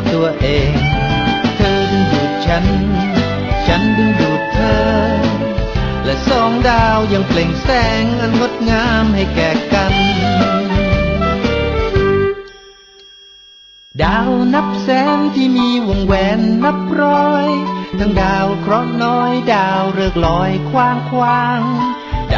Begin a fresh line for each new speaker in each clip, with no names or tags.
อบตัวเอง เธอดึงดูดฉัน ฉันดึงดูดเธอ และสองดาวยังเปล่งแสงอันงดงามให้แก่กัน ดาวนับแสนที่มีวงแหวนนับร้อย ทั้งดาวเคราะห์น้อยดาวเริกลอยคว้างคว้างด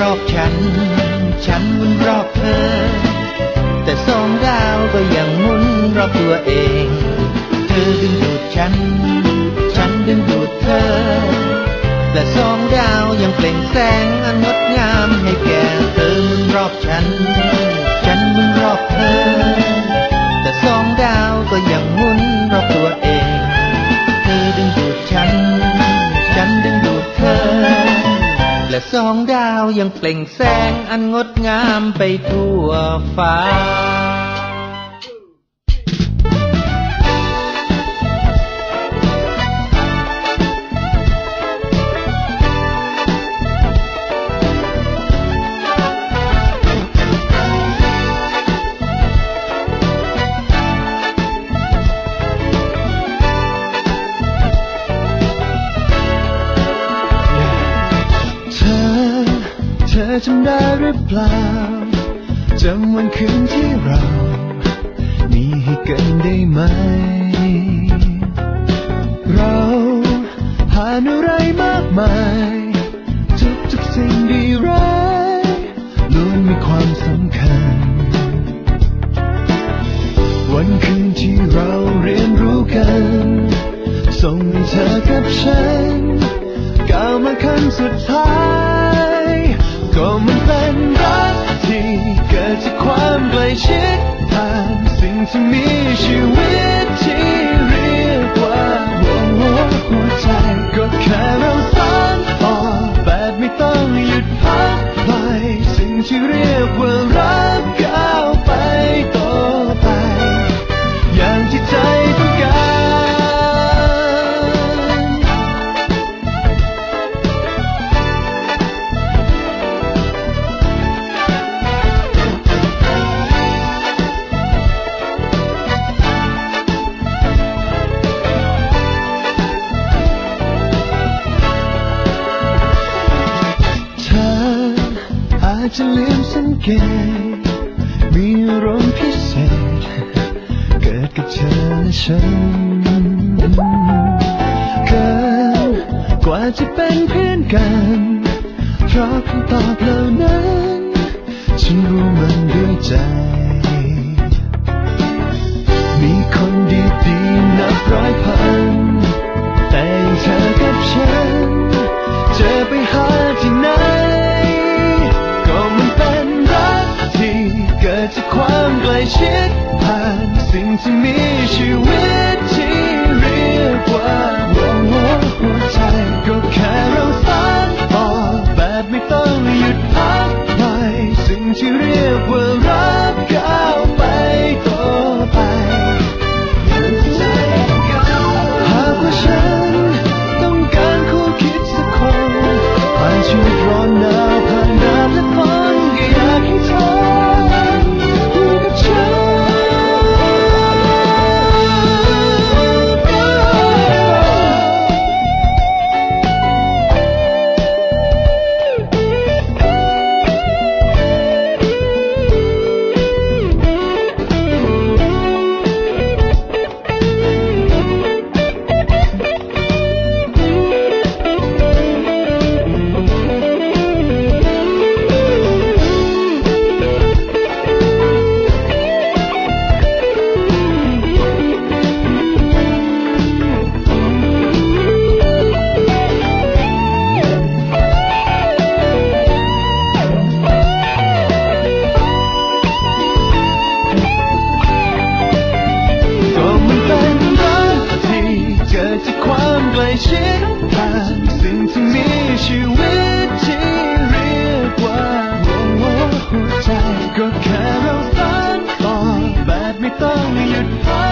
รอบฉัน ฉันหมุนรอบเธอ แต่สองดาวก็ยังหมุนรอบตัวเอง เธอดึงดูดฉัน ฉันดึงดูดเธอ และสองดาวยังเปล่งแสง สองดาวยังเปล่งแสงอันงดงามไปทั่วฟ้า
หรือเปล่าจำวันคืนที่เรา มีให้กันได้ไหม เราผ่านอะไรมากมาย ทุกทุกๆสิ่งดีร้ายล้วนมีความสำคัญ วันคืนที่เราเรียนรู้กัน ส่งให้เธอกับฉันก้าวมาขั้นสุดท้าย มใกล้ชิดผ่านสิ่งที่มีชีวิตที่เรียกว่าหัวหัวใจก็แค่เราสานต่อแบบไม่ต้องหยุดพักไปสิ่งที่เรียกว่าาจจะลืมสังเกตมีอารมณ์พิเศษ เกิดกับเธอและฉันเกินกว่าจะเป็นเพื่อนกัน เพราะคำตอบเหล่านั้น ฉันรู้มันด้วยใจ มีคนดีๆนับร้อยพัน แต่ย่างเธอกับฉัน เจะไปหา ชิดผ่านสิ่งที่มีชีวิตที่เรียกว่าหัวหัวใจก็ தானே எட்டா